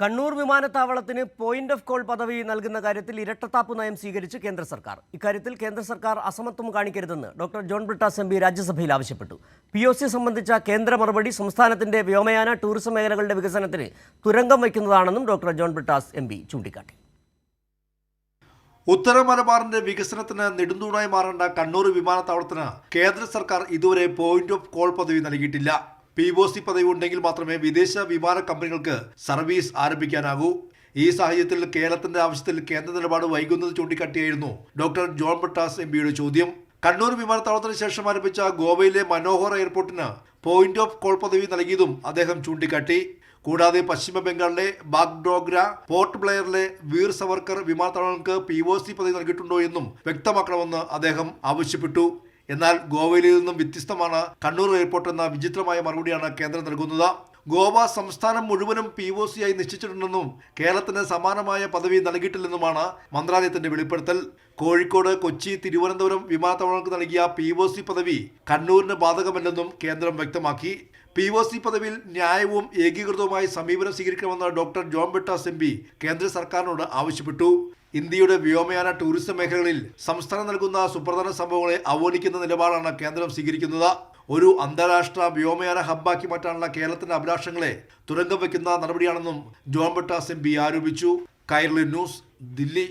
കണ്ണൂർ വിമാനത്താവളത്തിന് point of call പദവി നൽകുന്ന കാര്യത്തിൽ ഇരട്ടത്താപ്പ് നയം സ്വീകരിച്ച് കേന്ദ്ര സർക്കാർ. ഇക്കാര്യത്തിൽ കേന്ദ്ര സർക്കാർ അസമത്വം കാണിക്കരുതെന്ന് ഡോക്ടർ ജോൺ ബ്രിട്ടാസ് എം രാജ്യസഭയിൽ ആവശ്യപ്പെട്ടു. പി സംബന്ധിച്ച കേന്ദ്ര മറുപടി സംസ്ഥാനത്തിന്റെ വ്യോമയാന ടൂറിസം മേഖലകളുടെ വികസനത്തിന് തുരങ്കം വയ്ക്കുന്നതാണെന്നും doctor John Brittas M P ചൂണ്ടിക്കാട്ടി. ഉത്തര മലബാറിന്റെ വികസനത്തിന് നെടുന്തൂണായി മാറേണ്ട കണ്ണൂർ വിമാനത്താവളത്തിന് കേന്ദ്ര സർക്കാർ ഇതുവരെ പോയിന്റ് ഓഫ് കോൾ പദവി നൽകിയിട്ടില്ല. പി ഒ സി പദവി ഉണ്ടെങ്കിൽ മാത്രമേ വിദേശ വിമാന കമ്പനികൾക്ക് സർവീസ് ആരംഭിക്കാനാകൂ. ഈ സാഹചര്യത്തിൽ കേരളത്തിന്റെ ആവശ്യത്തിൽ കേന്ദ്ര നിലപാട് വൈകുന്നത് ചൂണ്ടിക്കാട്ടിയായിരുന്നു ഡോക്ടർ ജോൺ ബട്ടാസ് എം പിയുടെ ചോദ്യം. കണ്ണൂർ വിമാനത്താവളത്തിന് ശേഷം ആരംഭിച്ച ഗോവയിലെ മനോഹർ എയർപോർട്ടിന് പോയിന്റ് ഓഫ് കോൾ പദവി നൽകിയതും അദ്ദേഹം ചൂണ്ടിക്കാട്ടി. കൂടാതെ പശ്ചിമ ബംഗാളിലെ ബാഗ്ഡോഗ്ര പോർട്ട് ബ്ലെയറിലെ വീർ സവർക്കർ വിമാനത്താവളങ്ങൾക്ക് പി ഒ സി പദവി നൽകിയിട്ടുണ്ടോ എന്നും വ്യക്തമാക്കണമെന്ന് അദ്ദേഹം ആവശ്യപ്പെട്ടു. എന്നാൽ ഗോവയിൽ നിന്നും വ്യത്യസ്തമാണ് കണ്ണൂർ എയർപോർട്ട് എന്ന വിചിത്രമായ മറുപടിയാണ് കേന്ദ്രം നൽകുന്നത്. ഗോവ സംസ്ഥാനം മുഴുവനും പി ഒ സി ആയി നിശ്ചയിച്ചിട്ടുണ്ടെന്നും കേരളത്തിന് സമാനമായ പദവി നൽകിയിട്ടില്ലെന്നുമാണ് മന്ത്രാലയത്തിന്റെ വെളിപ്പെടുത്തൽ. കോഴിക്കോട് കൊച്ചി തിരുവനന്തപുരം വിമാനത്താവളങ്ങൾക്ക് നൽകിയ പി ഒ സി പദവി കണ്ണൂരിന് ബാധകമല്ലെന്നും കേന്ദ്രം വ്യക്തമാക്കി. പി ഒ സി പദവിയിൽ ന്യായവും ഏകീകൃതവുമായി സമീപനം സ്വീകരിക്കണമെന്ന് ഡോക്ടർ ജോൺ സെമ്പി കേന്ദ്ര സർക്കാരിനോട് ആവശ്യപ്പെട്ടു. ഇന്ത്യയുടെ വ്യോമയാന ടൂറിസം മേഖലകളിൽ സംസ്ഥാനം നൽകുന്ന സുപ്രധാന സംഭവങ്ങളെ അവഗണിക്കുന്ന നിലപാടാണ് കേന്ദ്രം സ്വീകരിക്കുന്നത്. ഒരു അന്താരാഷ്ട്ര വ്യോമയാന ഹബ്ബാക്കി മാറ്റാനുള്ള കേരളത്തിന്റെ അഭിലാഷങ്ങളെ തുരങ്കം വയ്ക്കുന്ന നടപടിയാണെന്നും ജോൺ ബട്ടാസ് എം ആരോപിച്ചു. കൈർലി ന്യൂസ് ദില്ലി.